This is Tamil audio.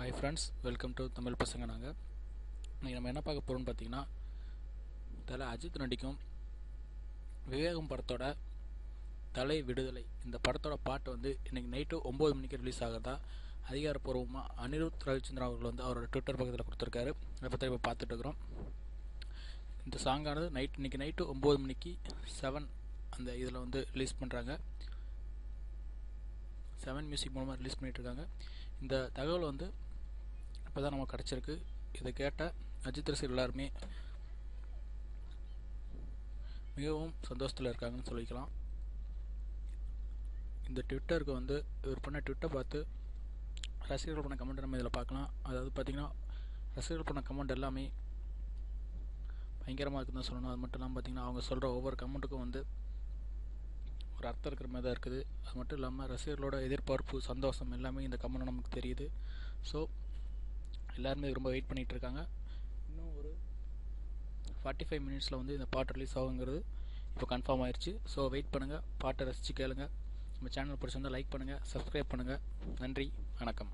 Hi friends welcome to Tamil Pasanga நாங்கள் இன்றைக்கி நம்ம என்ன பார்க்க போகிறோம்னு பார்த்தீங்கன்னா தலை அஜித் நடிக்கும் விவேகம் படத்தோட தலை விடுதலை. இந்த படத்தோட பாட்டு வந்து இன்றைக்கி நைட்டு ஒம்பது மணிக்கு ரிலீஸ் ஆகிறதா அதிகாரப்பூர்வமாக அனிருத் ரவிச்சந்திரன் அவர்கள் வந்து அவரோட ட்விட்டர் பக்கத்தில் கொடுத்துருக்காரு. அதை பற்றி இப்போ பார்த்துட்டு இருக்கிறோம். இந்த சாங்கானது நைட் இன்றைக்கி நைட்டு ஒம்பது மணிக்கு செவன் அந்த இதில் வந்து ரிலீஸ் பண்ணுறாங்க செவன் மியூசிக் மூலமாக ரிலீஸ் பண்ணிகிட்ருக்காங்க இந்த தகவல் வந்து இப்போ தான் நமக்கு கிடச்சிருக்கு. இதை கேட்ட அஜித் ரசிகர் எல்லாருமே மிகவும் சந்தோஷத்தில் இருக்காங்கன்னு சொல்லிக்கலாம். இந்த ட்விட்டருக்கு வந்து இவர் பண்ண ட்விட்டர் பார்த்து ரசிகர்கள் பண்ண கமெண்ட் நம்ம இதில் பார்க்கலாம். அதாவது பார்த்திங்கன்னா ரசிகர்கள் பண்ண கமெண்ட் எல்லாமே பயங்கரமாக இருக்குன்னு தான் சொல்லணும். அது மட்டும் இல்லாமல் பார்த்திங்கன்னா அவங்க சொல்கிற ஒவ்வொரு கமெண்ட்டுக்கும் வந்து ஒரு அர்த்தம் இருக்கிற மாதிரி தான் இருக்குது. அது மட்டும் இல்லாமல் ரசிகர்களோட எதிர்பார்ப்பு சந்தோஷம் எல்லாமே இந்த கமெண்ட் நமக்கு தெரியுது. ஸோ எல்லாருமே ரொம்ப வெயிட் பண்ணிகிட்டு இருக்காங்க இன்னும் ஒரு ஃபார்ட்டி ஃபைவ் மினிட்ஸில் வந்து இந்த பாட்டு ரிலீஸ் ஆகுங்கிறது இப்போ கன்ஃபார்ம் ஆயிடுச்சு ஸோ வெயிட் பண்ணுங்கள் பாட்டை ரசித்து கேளுங்க. நம்ம சேனல் பிடிச்சிருந்தால் லைக் பண்ணுங்கள் சப்ஸ்கிரைப் பண்ணுங்கள் நன்றி வணக்கம்.